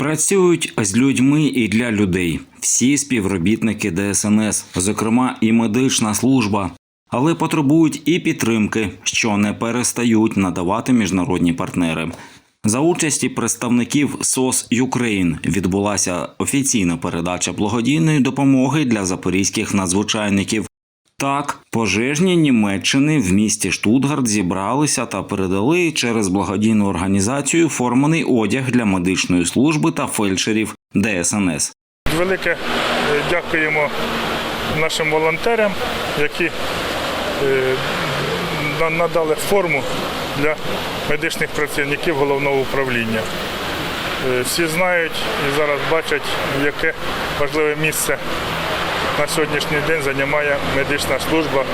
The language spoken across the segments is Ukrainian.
Працюють з людьми і для людей. Всі співробітники ДСНС, зокрема і медична служба, але потребують і підтримки, що не перестають надавати міжнародні партнери. За участі представників СОС Юкрейн відбулася офіційна передача благодійної допомоги для запорізьких надзвичайників. Так, пожежні Німеччини в місті Штутгарт зібралися та передали через благодійну організацію форманий одяг для медичної служби та фельдшерів ДСНС. Велике е, дякуємо нашим волонтерам, які е, надали форму для медичних працівників головного управління. Е, Всі знають і зараз бачать, яке важливе місце на сьогоднішній день займає медична служба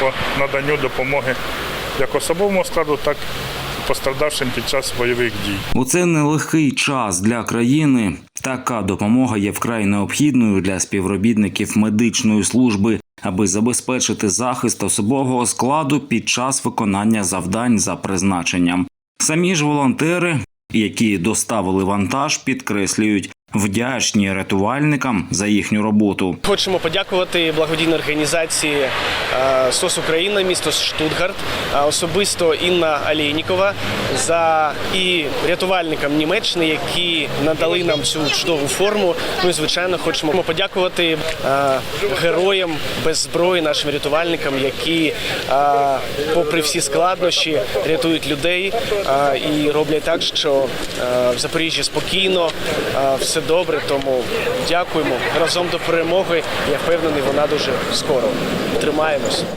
по наданню допомоги як особовому складу, так і пострадавшим під час бойових дій. У цей нелегкий час для країни така допомога є вкрай необхідною для співробітників медичної служби, аби забезпечити захист особового складу під час виконання завдань за призначенням. Самі ж волонтери, які доставили вантаж, підкреслюють вдячні рятувальникам за їхню роботу. Хочемо подякувати благодійній організації СОС Україна, місто Штутгарт, а особисто Інна Алєнікова за і рятувальникам Німеччини, які надали нам цю чудову форму. Ну і звичайно, хочемо подякувати е, героям без зброї, нашим рятувальникам, які, е, попри всі складнощі, рятують людей е, і роблять так, що е, в Запоріжжі спокійно, е, все добре. Тому дякуємо разом до перемоги. Я впевнений, вона дуже скоро. Hayırlı olsun.